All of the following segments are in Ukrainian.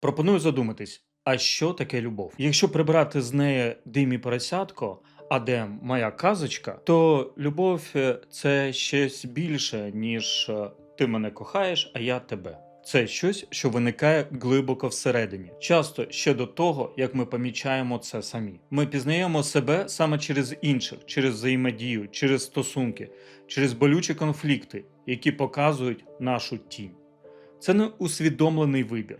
Пропоную задуматись, а що таке любов? Якщо прибрати з неї дим і поросятко, а де моя казочка, то любов е, це щось більше, ніж е, ти мене кохаєш, а я тебе. Це щось, що виникає глибоко всередині, часто ще до того, як ми помічаємо це самі. Ми пізнаємо себе саме через інших, через взаємодію, через стосунки, через болючі конфлікти, які показують нашу тінь. Це не усвідомлений вибір.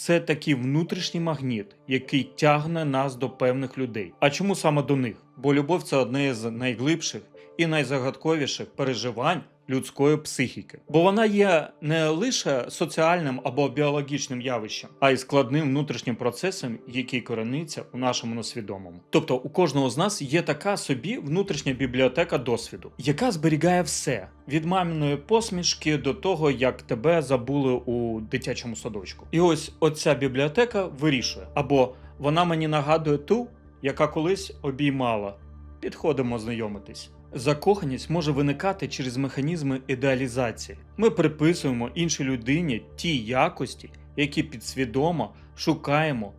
Це такий внутрішній магніт, який тягне нас до певних людей. А чому саме до них? Бо любов це одне з найглибших і найзагадковіших переживань людської психіки. Бо вона є не лише соціальним або біологічним явищем, а й складним внутрішнім процесом, який корениться у нашому несвідомому. Тобто у кожного з нас є така собі внутрішня бібліотека досвіду, яка зберігає все від маминої посмішки до того, як тебе забули у дитячому садочку. І ось оця бібліотека вирішує, або вона мені нагадує ту, яка колись обіймала. Підходимо знайомитись. Закоханість може виникати через механізми ідеалізації. Ми приписуємо іншій людині ті якості, які підсвідомо шукаємо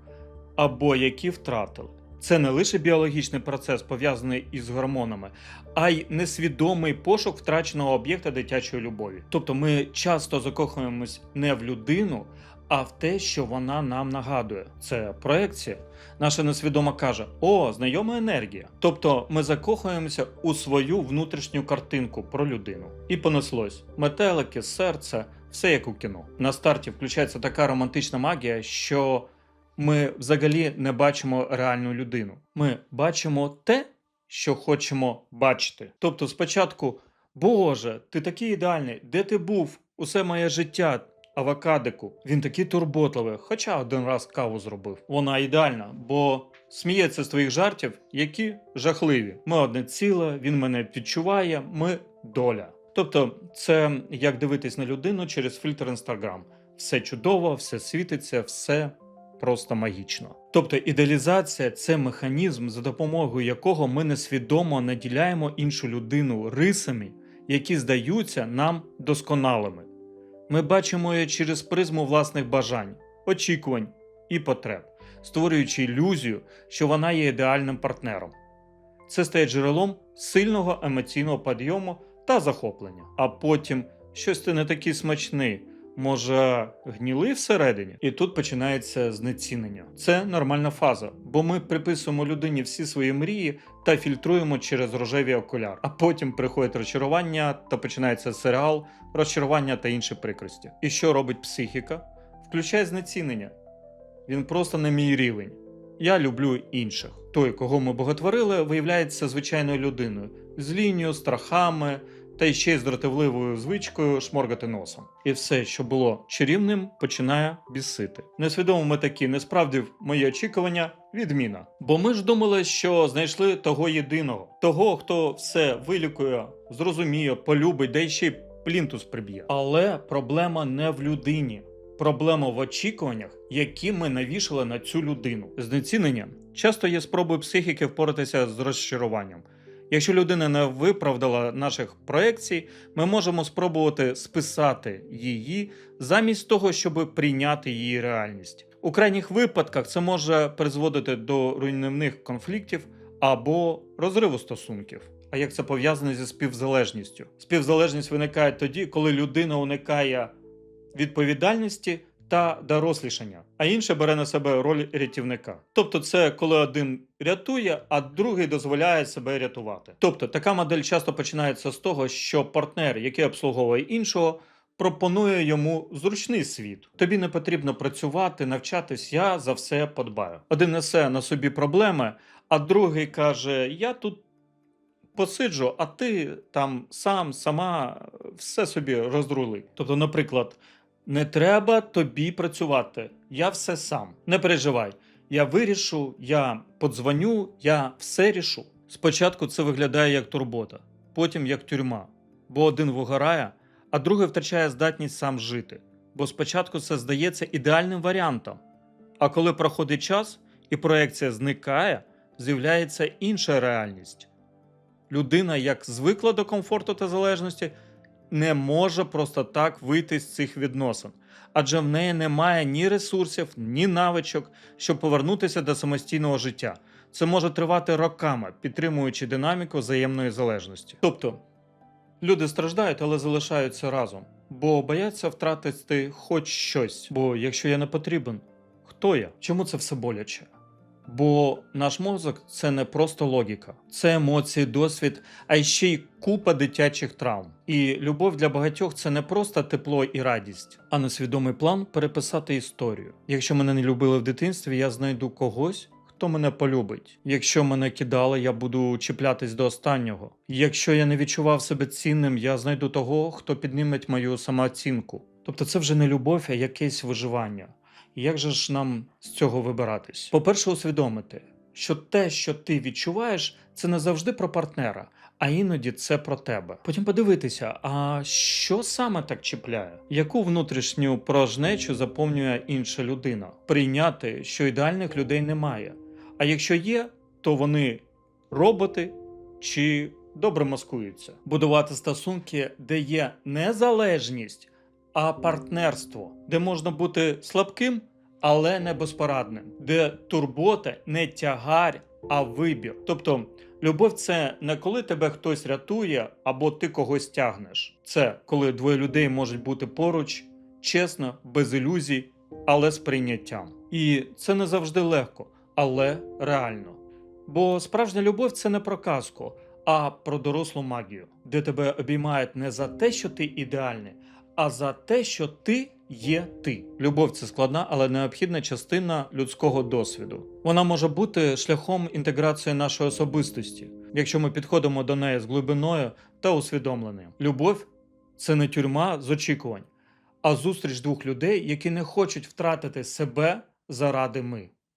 або які втратили. Це не лише біологічний процес, пов'язаний із гормонами, а й несвідомий пошук втраченого об'єкта дитячої любові. Тобто ми часто закохуємось не в людину, а в те, що вона нам нагадує. Це проекція. Наша несвідома каже: О, знайома енергія. Тобто ми закохуємося у свою внутрішню картинку про людину. І понеслось метелики, серце, все як у кіно. На старті включається така романтична магія, що ми взагалі не бачимо реальну людину. Ми бачимо те, що хочемо бачити. Тобто, спочатку, Боже, ти такий ідеальний, де ти був? Усе моє життя. Авокадику, він такий турботливий, хоча один раз каву зробив. Вона ідеальна, бо сміється з твоїх жартів, які жахливі. Ми одне ціле, він мене відчуває, ми доля. Тобто, це як дивитись на людину через фільтр Інстаграм. Все чудово, все світиться, все просто магічно. Тобто ідеалізація це механізм, за допомогою якого ми несвідомо наділяємо іншу людину рисами, які здаються нам досконалими. Ми бачимо її через призму власних бажань, очікувань і потреб, створюючи ілюзію, що вона є ідеальним партнером. Це стає джерелом сильного емоційного підйому та захоплення. А потім щось ти не такий смачний, може, гніли всередині? І тут починається знецінення. Це нормальна фаза, бо ми приписуємо людині всі свої мрії та фільтруємо через рожеві окуляр. А потім приходить розчарування та починається серіал, розчарування та інші прикрості. І що робить психіка? Включає знецінення. Він просто на мій рівень. Я люблю інших. Той, кого ми боготворили, виявляється звичайною людиною з лінією, страхами та ще й з дратівливою звичкою шморгати носом. І все, що було чарівним, починає бісити. Несвідомо ми такі, не справдив мої очікування, відміна. Бо ми ж думали, що знайшли того єдиного, того, хто все вилікує, зрозуміє, полюбить, й ще й плінтус приб'є. Але проблема не в людині. Проблема в очікуваннях, які ми навішали на цю людину. Знецінення часто є спробою психіки впоратися з розчаруванням. Якщо людина не виправдала наших проекцій, ми можемо спробувати списати її замість того, щоб прийняти її реальність. У крайніх випадках це може призводити до руйнівних конфліктів або розриву стосунків. А як це пов'язане зі співзалежністю? Співзалежність виникає тоді, коли людина уникає відповідальності та дорослішання, а інше бере на себе роль рятівника. Тобто, це коли один рятує, а другий дозволяє себе рятувати. Тобто, така модель часто починається з того, що партнер, який обслуговує іншого, пропонує йому зручний світ. Тобі не потрібно працювати, навчатись, я за все подбаю. Один несе на собі проблеми, а другий каже: Я тут. Посиджу, а ти там сам, сама все собі розрули. Тобто, наприклад, не треба тобі працювати. Я все сам. Не переживай. Я вирішу, я подзвоню, я все рішу. Спочатку це виглядає як турбота, потім як тюрма, бо один вигорає, а другий втрачає здатність сам жити. Бо спочатку це здається ідеальним варіантом. А коли проходить час і проекція зникає, з'являється інша реальність. Людина як звикла до комфорту та залежності, не може просто так вийти з цих відносин, адже в неї немає ні ресурсів, ні навичок, щоб повернутися до самостійного життя. Це може тривати роками, підтримуючи динаміку взаємної залежності. Тобто люди страждають, але залишаються разом, бо бояться втратити хоч щось. Бо якщо я не потрібен, хто я? Чому це все боляче? Бо наш мозок це не просто логіка, це емоції, досвід, а ще й купа дитячих травм. І любов для багатьох це не просто тепло і радість, а несвідомий план переписати історію. Якщо мене не любили в дитинстві, я знайду когось. Хто мене полюбить? Якщо мене кидали, я буду чіплятись до останнього. Якщо я не відчував себе цінним, я знайду того, хто підніметь мою самооцінку. Тобто це вже не любов, а якесь виживання. Як же ж нам з цього вибиратись? По-перше, усвідомити, що те, що ти відчуваєш, це не завжди про партнера, а іноді це про тебе. Потім подивитися, а що саме так чіпляє? Яку внутрішню порожнечу заповнює інша людина? Прийняти, що ідеальних людей немає. А якщо є, то вони роботи чи добре маскуються. Будувати стосунки, де є незалежність, а партнерство, де можна бути слабким, але не безпорадним, де турбота не тягар, а вибір. Тобто, любов це не коли тебе хтось рятує або ти когось тягнеш. Це коли двоє людей можуть бути поруч, чесно, без ілюзій, але з прийняттям. І це не завжди легко, але реально. Бо справжня любов це не про казку, а про дорослу магію, де тебе обіймають не за те, що ти ідеальний, а за те, що ти є ти. Любов це складна, але необхідна частина людського досвіду. Вона може бути шляхом інтеграції нашої особистості, якщо ми підходимо до неї з глибиною та усвідомленням. Любов це не тюрма з очікувань, а зустріч двох людей, які не хочуть втратити себе заради ми.